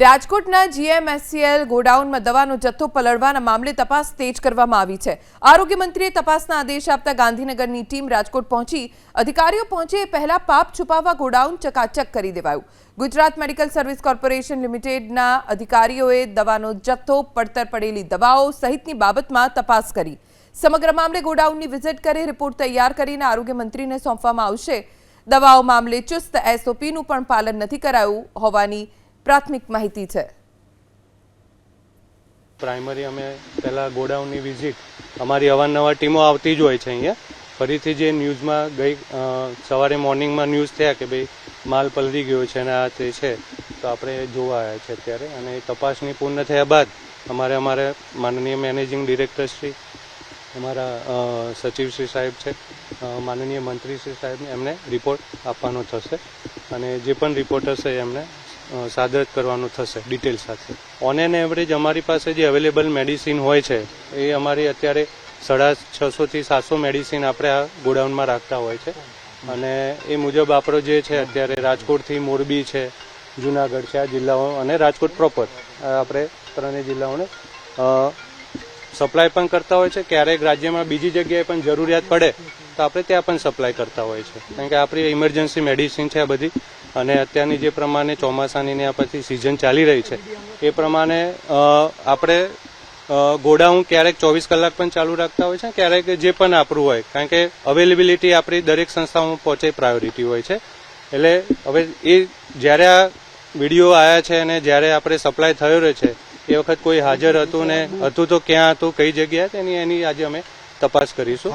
રાજકોટના જીએમએસસીએલ ગોડાઉનમાં દવાનો જથ્થો પલળવાના મામલે તપાસ તેજ કરવામાં આવી છે. આરોગ્ય મંત્રીએ તપાસના આદેશ આપતા ગાંધીનગરની ટીમ રાજકોટ પહોંચી. અધિકારીઓ પહોંચે એ પહેલા પાપ છુપાવવા ગોડાઉન ચકાચક કરી દેવાયું. ગુજરાત મેડિકલ સર્વિસ કોર્પોરેશન લિમિટેડના અધિકારીઓએ દવાનો જથ્થો, પડતર પડેલી દવાઓ સહિતની બાબતમાં તપાસ કરી. સમગ્ર મામલે ગોડાઉનની વિઝિટ કરી રિપોર્ટ તૈયાર કરીને આરોગ્ય મંત્રીને સોંપવામાં આવશે. દવાઓ મામલે ચુસ્ત એસઓપીનું પણ પાલન નથી કરાયું હોવાની પ્રાથમિક માહિતી છે. પ્રાઇમરી અમે પહેલાં ગોડાઉનની વિઝિટ, અમારી અવારનવાર ટીમો આવતી જ હોય છે અહીંયા. ફરીથી જે ન્યૂઝમાં ગઈ સવારે મોર્નિંગમાં ન્યૂઝ થયા કે ભાઈ માલ પલળી ગયો છે અને આ તે છે, તો આપણે જોવા આવ્યા છે અત્યારે. અને એ તપાસની પૂર્ણ થયા બાદ અમારે અમારે માનનીય મેનેજિંગ ડિરેક્ટર શ્રી, અમારા સચિવશ્રી સચિવ શ્રી સાહેબ છે માનનીય મંત્રી શ્રી સાહેબને એમને રિપોર્ટ આપવાનો થશે. અને જે પણ રિપોર્ટ હશે એમને સાદર કરવાનું થશે ડિટેલ સાથે. ઓન એન એવરેજ અમારી પાસે જે અવેલેબલ મેડિસિન હોય છે, એ અમારી અત્યારે સાડા છસોથી સાતસો મેડિસિન આપણે આ ગોડાઉનમાં રાખતા હોય છે. અને એ મુજબ આપણો જે છે, અત્યારે રાજકોટથી મોરબી છે, જુનાગઢ છે, આ જિલ્લાઓ અને રાજકોટ પ્રોપર આપણે ત્રણેય જિલ્લાઓને સપ્લાય પણ કરતા હોય છે. ક્યારેક રાજ્યમાં બીજી જગ્યાએ પણ જરૂરિયાત પડે, તો આપણે ત્યાં પણ સપ્લાય કરતા હોય છે. કારણ કે આપણી ઇમરજન્સી મેડિસિન છે આ બધી. અને અત્યારની જે પ્રમાણે ચોમાસાની ને આ પછી સિઝન ચાલી રહી છે, એ પ્રમાણે આપણે ગોડાઉન ક્યારેક ચોવીસ કલાક પણ ચાલુ રાખતા હોય છે ક્યારેક જે પણ આપણું હોય, કારણ કે અવેલેબિલિટી આપણી દરેક સંસ્થાઓમાં પહોંચે પ્રાયોરિટી હોય છે. એટલે હવે એ જ્યારે આ વીડિયો આવ્યા છે અને જ્યારે આપણે સપ્લાય થયો રહ્યો છે, એ વખત કોઈ હાજર હતું ને, હતું તો ક્યાં હતું, કઈ જગ્યાએ તેની એની આજે અમે તપાસ કરીશું.